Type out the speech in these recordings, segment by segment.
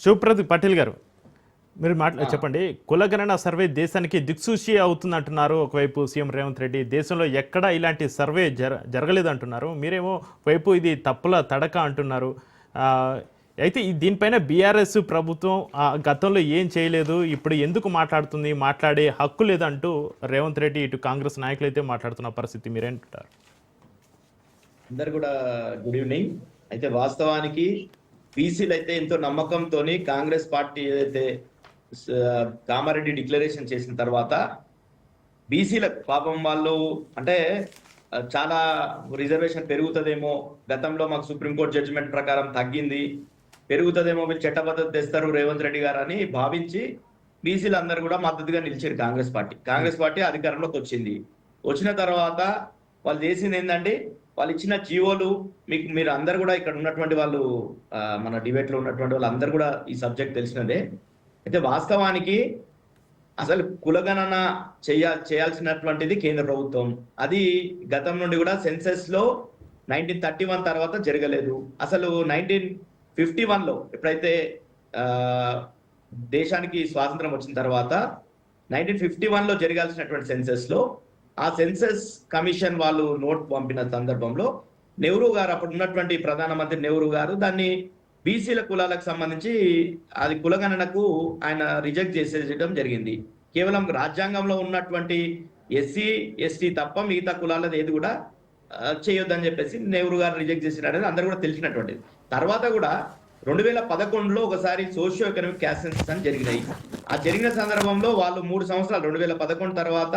శివప్రదీప్ పాటిల్ గారు మీరు మాట్లా చెప్పండి. కులగణన సర్వే దేశానికి దిక్సూచి అవుతుంది అంటున్నారు ఒకవైపు సీఎం రేవంత్ రెడ్డి దేశంలో ఎక్కడా ఇలాంటి సర్వే జర జరగలేదు అంటున్నారు మీరేమో వైపు ఇది తప్పుల తడక అంటున్నారు. అయితే ఈ దీనిపైన బీఆర్ఎస్ ప్రభుత్వం ఆ, గతంలో ఏం చేయలేదు ఇప్పుడు ఎందుకు మాట్లాడుతుంది మాట్లాడే హక్కు లేదంటూ రేవంత్ రెడ్డి ఇటు కాంగ్రెస్ నాయకులు అయితే మాట్లాడుతున్న పరిస్థితి మీరేంటారు అందరు కూడా గుడ్ ఈవినింగ్. అయితే వాస్తవానికి బీసీలు అయితే ఎంతో నమ్మకంతోని కాంగ్రెస్ పార్టీ ఏదైతే కామారెడ్డి డిక్లరేషన్ చేసిన తర్వాత బీసీల పాపం వాళ్ళు అంటే చాలా రిజర్వేషన్ పెరుగుతుందేమో. గతంలో మాకు సుప్రీంకోర్టు జడ్జిమెంట్ ప్రకారం తగ్గింది. పెరుగుతుందేమో వీళ్ళు చట్టబద్ధత తెస్తారు రేవంత్ రెడ్డి గారు అని భావించి బీసీలు అందరూ కూడా మద్దతుగా నిలిచారు కాంగ్రెస్ పార్టీ. కాంగ్రెస్ పార్టీ అధికారంలోకి వచ్చింది. వచ్చిన తర్వాత వాళ్ళు చేసింది ఏంటంటే వాళ్ళు ఇచ్చిన జీవోలు మీకు మీరు అందరు కూడా ఇక్కడ ఉన్నటువంటి వాళ్ళు మన డిబేట్లో ఉన్నటువంటి వాళ్ళు అందరు కూడా ఈ సబ్జెక్ట్ తెలిసినదే. అయితే వాస్తవానికి అసలు కులగణన చేయ చేయాల్సినటువంటిది కేంద్ర ప్రభుత్వం. అది గతం నుండి కూడా సెన్సెస్లో నైన్టీన్ థర్టీ వన్ తర్వాత జరగలేదు. అసలు నైన్టీన్ ఫిఫ్టీ వన్లో ఎప్పుడైతే దేశానికి స్వాతంత్రం వచ్చిన తర్వాత నైన్టీన్ ఫిఫ్టీ వన్లో జరగాల్సినటువంటి సెన్సెస్లో ఆ సెన్సెస్ కమిషన్ వాళ్ళు నోట్ పంపిన సందర్భంలో నెహ్రూ గారు అప్పుడు ఉన్నటువంటి ప్రధానమంత్రి నెహ్రూ గారు దాన్ని బీసీల కులాలకు సంబంధించి అది కులగణనకు ఆయన రిజెక్ట్ చేసేయడం జరిగింది. కేవలం రాజ్యాంగంలో ఉన్నటువంటి ఎస్సీ ఎస్టీ తప్ప మిగతా కులాలది ఏది కూడా చేయొద్దని చెప్పేసి నెహ్రూ గారు రిజెక్ట్ చేసిన అందరూ కూడా తెలిసినటువంటిది. తర్వాత కూడా రెండు వేల పదకొండులో ఒకసారి సోషియో ఎకనామిక్ క్యాసెన్స్ అని జరిగినాయి. ఆ జరిగిన సందర్భంలో వాళ్ళు మూడు సంవత్సరాలు రెండు వేల పదకొండు తర్వాత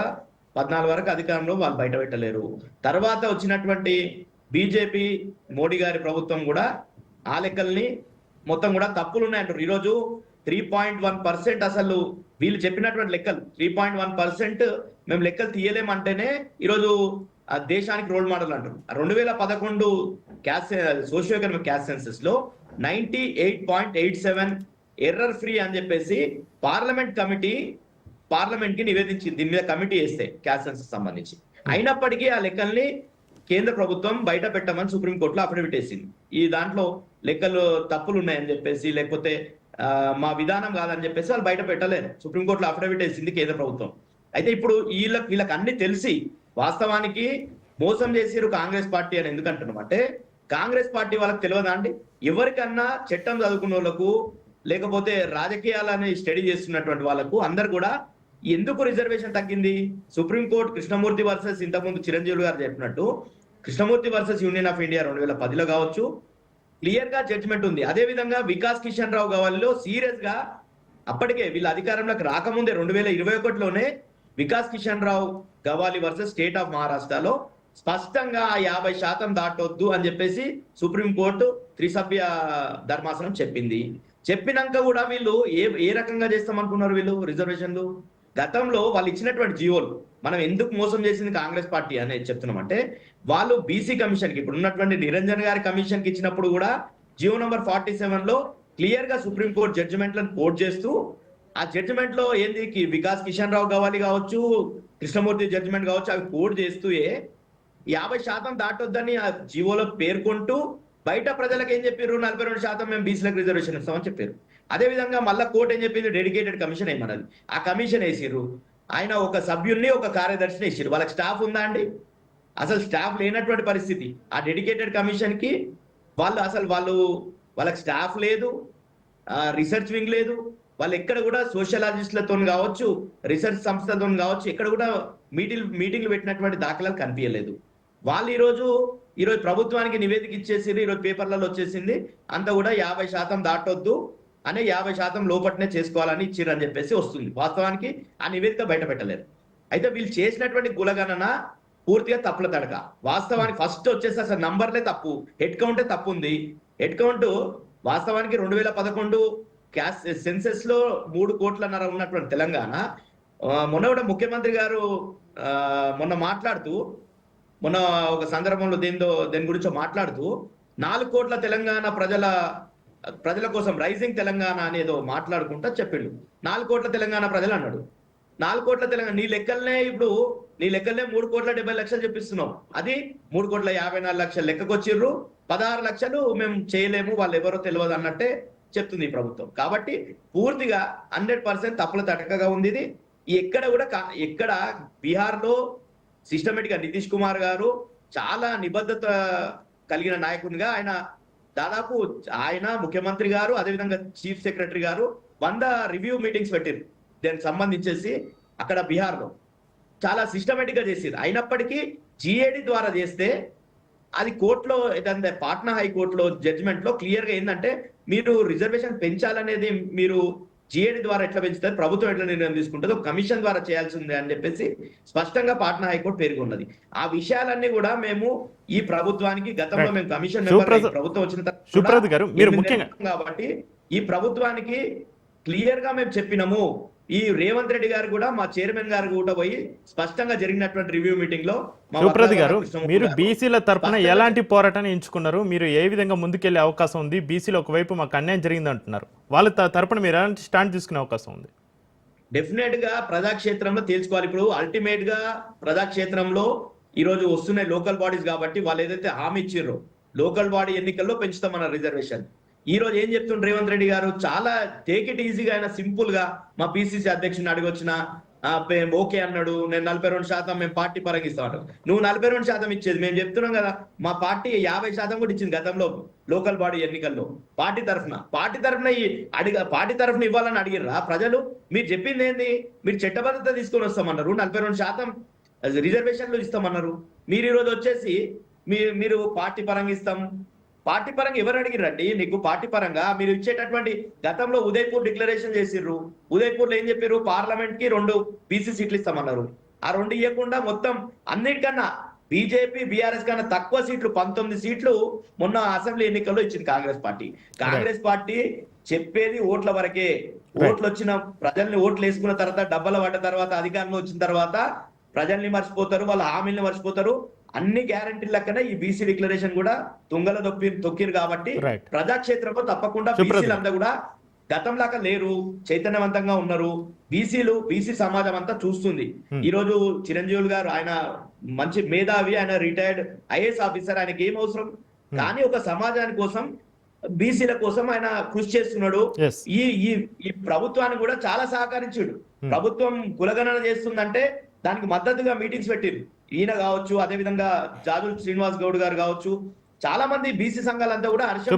పద్నాలుగు వరకు అధికారంలో వాళ్ళు బయట పెట్టలేరు. తర్వాత వచ్చినటువంటి బీజేపీ మోడీ గారి ప్రభుత్వం కూడా ఆ లెక్కల్ని మొత్తం కూడా తప్పులు ఉన్నాయంటారు ఈరోజు త్రీ పాయింట్ వన్ పర్సెంట్ అసలు వీళ్ళు చెప్పినటువంటి లెక్కలు త్రీ పాయింట్ వన్ పర్సెంట్ మేము లెక్కలు తీయలేమంటేనే ఈరోజు ఆ దేశానికి రోల్ మోడల్ అంటారు. రెండు వేల పదకొండు caste socio economic caste సెన్సెస్లో ninety eight point eight seven error free అని చెప్పేసి పార్లమెంట్ కమిటీ పార్లమెంట్కి నివేదించింది దీని మీద కమిటీ వేస్తే క్యాస్ సెన్సెస్ సంబంధించి అయినప్పటికీ ఆ లెక్కల్ని కేంద్ర ప్రభుత్వం బయట పెట్టమని సుప్రీంకోర్టులో అఫిడవిట్ వేసింది. ఈ దాంట్లో లెక్కలు తప్పులు ఉన్నాయని చెప్పేసి లేకపోతే మా విధానం కాదని చెప్పేసి వాళ్ళు బయట పెట్టలేరు. సుప్రీంకోర్టులో అఫిడవిట్ వేసింది కేంద్ర ప్రభుత్వం. అయితే ఇప్పుడు వీళ్ళకి వీళ్ళకి అన్ని తెలిసి వాస్తవానికి మోసం చేసిరు కాంగ్రెస్ పార్టీ అని ఎందుకు అంటున్నాం అంటే కాంగ్రెస్ పార్టీ వాళ్ళకి తెలియదా అండి? ఎవరికన్నా చట్టం చదువుకున్న వాళ్ళకు లేకపోతే రాజకీయాలని స్టడీ చేస్తున్నటువంటి వాళ్ళకు అందరు కూడా ఎందుకు రిజర్వేషన్ తగ్గింది? సుప్రీంకోర్టు కృష్ణమూర్తి వర్సెస్ ఇంతకుముందు చిరంజీవి గారు చెప్పినట్టు Krishnamurthy versus union of India రెండు వేల పదిలో కావచ్చు. క్లియర్గా జడ్జిమెంట్ ఉంది. అదే విధంగా వికాస్ కిషన్ రావు గవాలిలో సీరియస్గా అప్పటికే వీళ్ళ అధికారంలోకి రాకముందే రెండు వేల ఇరవై ఒకటిలోనే Vikas Kishan Rao Gawali versus state of మహారాష్ట్రలో స్పష్టంగా యాభై శాతం దాటొద్దు అని చెప్పేసి సుప్రీంకోర్టు త్రిసభ్య ధర్మాసనం చెప్పింది. చెప్పినాక కూడా వీళ్ళు ఏ ఏ రకంగా చేస్తామనుకున్నారు వీళ్ళు రిజర్వేషన్లు గతంలో వాళ్ళు ఇచ్చినటువంటి జీవోలు మనం ఎందుకు మోసం చేసింది కాంగ్రెస్ పార్టీ అనేది చెప్తున్నామంటే వాళ్ళు బీసీ కమిషన్కి ఇప్పుడు ఉన్నటువంటి నిరంజన్ గారి కమిషన్కి ఇచ్చినప్పుడు కూడా జియో నంబర్ ఫార్టీ సెవెన్లో క్లియర్గా సుప్రీంకోర్టు జడ్జిమెంట్లను కోట్ చేస్తూ ఆ జడ్జిమెంట్లో ఏంది వికాస్ కిషన్ రావు కావాలి కావచ్చు కృష్ణమూర్తి జడ్జిమెంట్ కావచ్చు అవి కోడ్ చేస్తూ యాభై శాతం దాటొద్దని ఆ జీవోలో పేర్కొంటూ బయట ప్రజలకు ఏం చెప్పారు నలభై రెండు శాతం మేము బీసీలకు రిజర్వేషన్ ఇస్తామని చెప్పారు. అదే విధంగా మళ్ళా కోర్టు ఏం చెప్పింది? డెడికేటెడ్ కమిషన్ ఏమన్నది ఆ కమిషన్ వేసిర్రు ఆయన ఒక సభ్యుల్ని ఒక కార్యదర్శిని వేసిర్రు వాళ్ళకి స్టాఫ్ ఉందా అండి? అసలు స్టాఫ్ లేనటువంటి పరిస్థితి. ఆ డెడికేటెడ్ కమిషన్కి వాళ్ళు అసలు వాళ్ళు వాళ్ళకి స్టాఫ్ లేదు రీసెర్చ్ వింగ్ లేదు. వాళ్ళు ఎక్కడ కూడా సోషలాజిస్టులతో కావచ్చు రీసెర్చ్ సంస్థలతో కావచ్చు ఎక్కడ కూడా మీటింగ్ మీటింగ్లు పెట్టినటువంటి దాఖలాలు కనిపించలేదు వాళ్ళు ఈరోజు ఈరోజు ప్రభుత్వానికి నివేదిక ఇచ్చేసింది ఈరోజు పేపర్లలో వచ్చేసింది. అంతా కూడా యాభై శాతం దాటొద్దు. అనే యాభై శాతం లోపట్నే చేసుకోవాలని ఇచ్చిర్రని చెప్పేసి వస్తుంది. వాస్తవానికి ఆ నివేదిక బయట పెట్టలేరు అయితే వీళ్ళు చేసినటువంటి గులగణన పూర్తిగా తప్పుల తడక వాస్తవానికి ఫస్ట్ వచ్చేసి అసలు నంబర్లే తప్పు. హెడ్ కౌంటే తప్పు ఉంది హెడ్ కౌంట్ వాస్తవానికి రెండు వేల పదకొండు క్యాస్ సెన్సెస్లో మూడు కోట్లన్నర ఉన్నటువంటి తెలంగాణ. మొన్న కూడా ముఖ్యమంత్రి గారు మొన్న మాట్లాడుతూ మొన్న ఒక సందర్భంలో దేనిదో దేని గురించో మాట్లాడుతూ నాలుగు కోట్ల తెలంగాణ ప్రజల ప్రజల కోసం రైజింగ్ తెలంగాణ అనేదో మాట్లాడుకుంటా చెప్పిండు. నాలుగు కోట్ల తెలంగాణ ప్రజలు అన్నాడు. నాలుగు కోట్ల తెలంగాణ నీ లెక్కలనే ఇప్పుడు నీ లెక్కలనే మూడు కోట్ల డెబ్బై లక్షలు చెప్పిస్తున్నావు అది మూడు కోట్ల యాభై నాలుగు లక్షలు లెక్కకొచ్చిర్రు. పదహారు లక్షలు మేము చేయలేము వాళ్ళు ఎవరో తెలియదు అన్నట్టే చెప్తుంది ఈ ప్రభుత్వం. కాబట్టి పూర్తిగా హండ్రెడ్ పర్సెంట్ తప్పుల తటకగా ఉంది ఇది. ఎక్కడ కూడా కా- ఎక్కడ బీహార్లో సిస్టమేటిక్గా నితీష్ కుమార్ గారు చాలా నిబద్ధత కలిగిన నాయకునిగా ఆయన దాదాపు ఆయన ముఖ్యమంత్రి గారు అదేవిధంగా చీఫ్ సెక్రటరీ గారు వంద రివ్యూ మీటింగ్స్ పెట్టారు దానికి సంబంధించేసి అక్కడ బీహార్లో. చాలా సిస్టమేటిక్గా చేసారు అయినప్పటికీ జిఏడి ద్వారా చేస్తే అది కోర్టులో ఏదంటే పాట్నా హైకోర్టులో జడ్జిమెంట్లో క్లియర్గా ఏంటంటే మీరు రిజర్వేషన్ పెంచాలనేది మీరు జిఏడి ద్వారా ఎట్లా పెంచుతారు ప్రభుత్వం ఎట్లా నిర్ణయం తీసుకుంటుందో కమిషన్ ద్వారా చేయాల్సి ఉంది అని చెప్పేసి స్పష్టంగా పాట్నా హైకోర్టు పేర్కొన్నది ఆ విషయాలన్నీ కూడా మేము ఈ ప్రభుత్వానికి గతంలో. మేము కమిషన్ ప్రభుత్వం వచ్చిన తర్వాత కాబట్టి ఈ ప్రభుత్వానికి క్లియర్గా మేము చెప్పినాము. ఈ రేవంత్ రెడ్డి గారు కూడా మా చైర్మన్ గారు కూడా పోయి స్పష్టంగా జరిగినటువంటి రివ్యూ మీటింగ్లో వక్ర గారు మీరు బీసీల స్పష్టంగా ఎలాంటి పోరాటాన్ని ఎంచుకున్నారు? మీరు ఏ విధంగా ముందుకెళ్ళే అవకాశం ఉంది? బీసీలో ఒకవైపు మాకు అన్యాయం జరిగింది అంటున్నారు వాళ్ళ తరపున మీరు ఎలాంటి స్టాండ్ తీసుకునే అవకాశం ఉంది? డెఫినెట్గా ప్రజాక్షేత్రంలో తేల్చుకోవాలి. ఇప్పుడు అల్టిమేట్గా ప్రజాక్షేత్రంలో ఈ రోజు వస్తున్నాయి లోకల్ బాడీస్ కాబట్టి వాళ్ళు ఏదైతే హామీ ఇచ్చిర్రో లోకల్ బాడీ ఎన్నికల్లో పెంచుతామన్న రిజర్వేషన్. ఈ రోజు ఏం చెప్తుండ్రు రేవంత్ రెడ్డి గారు? చాలా టేక్ ఇట్ ఈజీగా ఆయన సింపుల్గా మా పిసిసి అధ్యక్షుని అడిగొచ్చిన ఓకే అన్నాడు నేను నలభై రెండు శాతం మేము పార్టీ పరంగా ఇస్తాడు నువ్వు నలభై రెండు శాతం ఇచ్చేది మేము చెప్తున్నాం కదా మా పార్టీ యాభై శాతం కూడా ఇచ్చింది గతంలో లోకల్ బాడీ ఎన్నికల్లో. పార్టీ తరఫున పార్టీ తరఫున అడిగ పార్టీ తరఫున ఇవ్వాలని అడిగిర్రా ప్రజలు? మీరు చెప్పింది ఏంది? మీరు చట్టబద్ధత తీసుకొని వస్తామన్నారు నలభై రెండు శాతం రిజర్వేషన్లు ఇస్తామన్నారు. మీరు ఈరోజు వచ్చేసి మీరు మీరు పార్టీ పరంగా ఇస్తాం పార్టీ పరంగా ఎవరు అడిగిరండి నీకు పార్టీ పరంగా మీరు ఇచ్చేటటువంటి గతంలో ఉదయపూర్ డిక్లరేషన్ చేసిర్రు. ఉదయపూర్లో ఏం చెప్పారు పార్లమెంట్కి రెండు బీసీ సీట్లు ఇస్తామన్నారు. ఆ రెండు ఇవ్వకుండా మొత్తం అన్నిటికన్నా బీజేపీ బీఆర్ఎస్ కన్నా తక్కువ సీట్లు పంతొమ్మిది సీట్లు మొన్న అసెంబ్లీ ఎన్నికల్లో ఇచ్చింది కాంగ్రెస్ పార్టీ. కాంగ్రెస్ పార్టీ చెప్పేది ఓట్ల వరకే. ఓట్లు వచ్చిన ప్రజల్ని ఓట్లు వేసుకున్న తర్వాత డబ్బల పడ్డ తర్వాత అధికారంలో వచ్చిన తర్వాత ప్రజల్ని మర్చిపోతారు వాళ్ళ హామీల్ని మర్చిపోతారు. అన్ని గ్యారంటీ లెక్కనే ఈ బీసీ డిక్లరేషన్ కూడా తుంగల దొక్కి తొక్కిరు కాబట్టి. ప్రజాక్షేత్రంలో తప్పకుండా సుప్రత్. బీసీలు అంతా కూడా గతంలాగా లేరు చైతన్యవంతంగా ఉన్నారు. బీసీలు బీసీ సమాజం అంతా చూస్తుంది. Hmm. ఈ రోజు చిరంజీవులు గారు ఆయన మంచి మేధావి ఆయన రిటైర్డ్ ఐఏఎస్ ఆఫీసర్ ఆయనకి ఏం అవసరం? కానీ ఒక సమాజాని కోసం బీసీల కోసం ఆయన కృషి చేస్తున్నాడు. ఈ ఈ ఈ ప్రభుత్వాన్ని కూడా చాలా సహకరించాడు. ప్రభుత్వం కులగణన చేస్తుందంటే దానికి మద్దతుగా మీటింగ్స్ పెట్టిరు. ఈయన కావచ్చు అదే విధంగా జాజుల్ శ్రీనివాస్ గౌడ్ గారు కావచ్చు చాలా మంది బీసీ సంఘాలంతా కూడా హర్షం